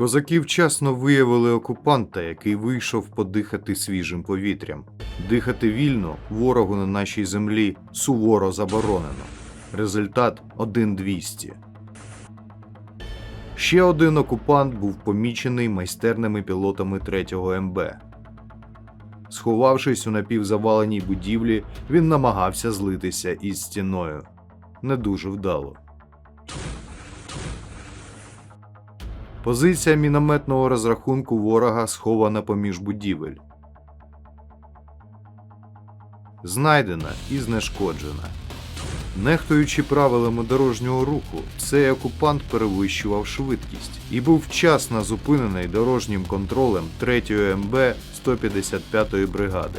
Козаки вчасно виявили окупанта, який вийшов подихати свіжим повітрям. Дихати вільно ворогу на нашій землі суворо заборонено. Результат 1200. Ще один окупант був помічений майстерними пілотами 3-го МБ. Сховавшись у напівзаваленій будівлі, він намагався злитися із стіною. Не дуже вдало. Позиція мінометного розрахунку ворога схована поміж будівель. Знайдена і знешкоджена. Нехтуючи правилами дорожнього руху, цей окупант перевищував швидкість і був вчасно зупинений дорожнім контролем 3-ї МБ 155-ї бригади.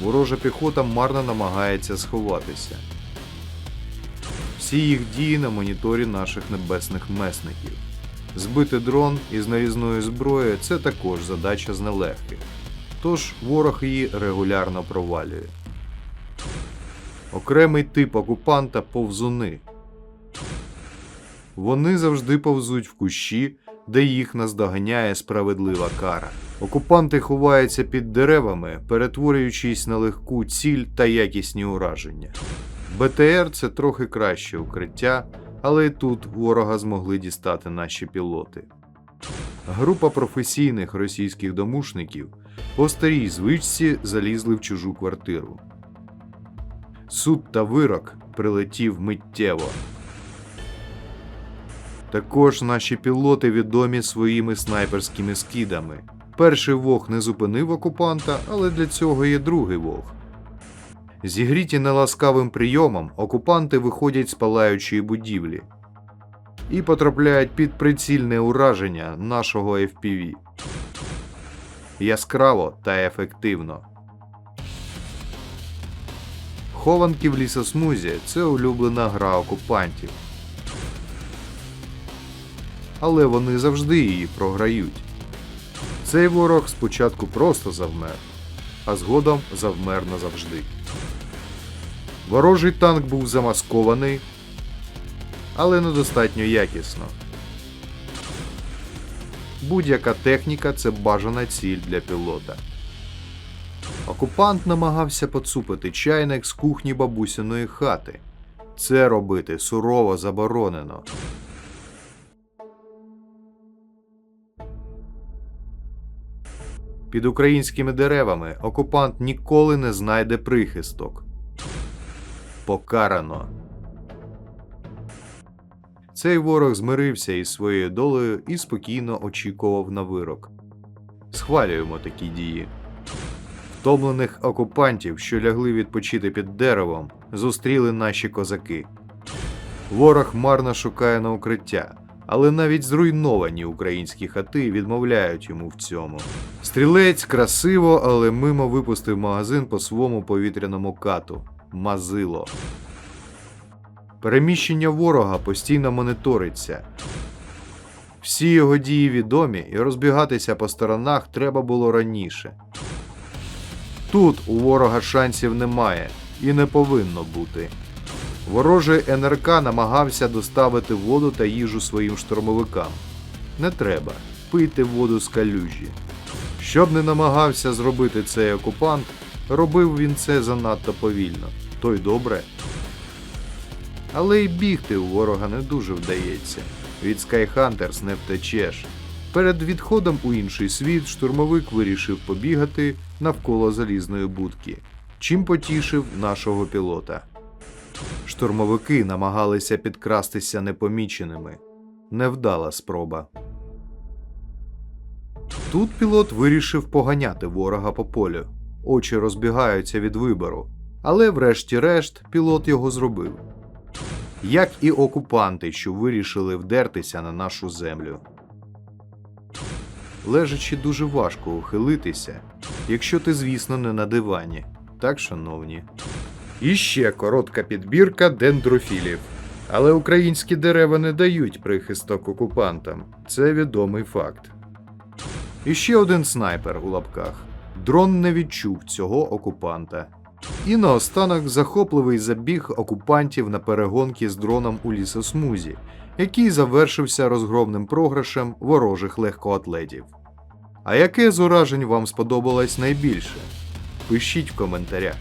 Ворожа піхота марно намагається сховатися. Всі їх дії на моніторі наших небесних месників. Збити дрон із нарізною зброєю це також задача з нелегких. Тож ворог її регулярно провалює. Окремий тип окупанта повзуни. Вони завжди повзуть в кущі, де їх наздоганяє справедлива кара. Окупанти ховаються під деревами, перетворюючись на легку ціль та якісні ураження. БТР це трохи краще укриття, але й тут ворога змогли дістати наші пілоти. Група професійних російських домушників по старій звичці залізли в чужу квартиру. Суд та вирок прилетів миттєво. Також наші пілоти відомі своїми снайперськими скидами. Перший вог не зупинив окупанта, але для цього є другий вог. Зігріті неласкавим прийомом, окупанти виходять з палаючої будівлі і потрапляють під прицільне ураження нашого FPV. Яскраво та ефективно. Хованки в лісосмузі це улюблена гра окупантів. Але вони завжди її програють. Цей ворог спочатку просто завмер, а згодом завмер назавжди. Ворожий танк був замаскований, але недостатньо якісно. Будь-яка техніка це бажана ціль для пілота. Окупант намагався поцупити чайник з кухні бабусиної хати. Це робити сурово заборонено. Під українськими деревами окупант ніколи не знайде прихисток. Покарано. Цей ворог змирився із своєю долею і спокійно очікував на вирок. Схвалюємо такі дії. Втомлених окупантів, що лягли відпочити під деревом, зустріли наші козаки. Ворог марно шукає на укриття, але навіть зруйновані українські хати відмовляють йому в цьому. Стрілець красиво, але мимо випустив магазин по своєму повітряному кату Мазило. Переміщення ворога постійно мониториться. Всі його дії відомі, і розбігатися по сторонах треба було раніше. Тут у ворога шансів немає і не повинно бути. Ворожий НРК намагався доставити воду та їжу своїм штурмовикам. Не треба, пийте воду з калюжі. Щоб не намагався зробити цей окупант, робив він це занадто повільно, то й добре. Але й бігти у ворога не дуже вдається. Від Skyhunters не втечеш. Перед відходом у інший світ штурмовик вирішив побігати навколо залізної будки, чим потішив нашого пілота. Штурмовики намагалися підкрастися непоміченими. Невдала спроба. Тут пілот вирішив поганяти ворога по полю. Очі розбігаються від вибору. Але врешті-решт пілот його зробив. Як і окупанти, що вирішили вдертися на нашу землю. Лежачи дуже важко ухилитися, якщо ти, звісно, не на дивані. Так, шановні. І ще коротка підбірка дендрофілів. Але українські дерева не дають прихисток окупантам. Це відомий факт. І ще один снайпер у лапках. Дрон не відчув цього окупанта І наостанок захопливий забіг окупантів на перегонки з дроном у лісосмузі, який завершився розгромним програшем ворожих легкоатлетів. А яке з уражень вам сподобалось найбільше? Пишіть в коментарях.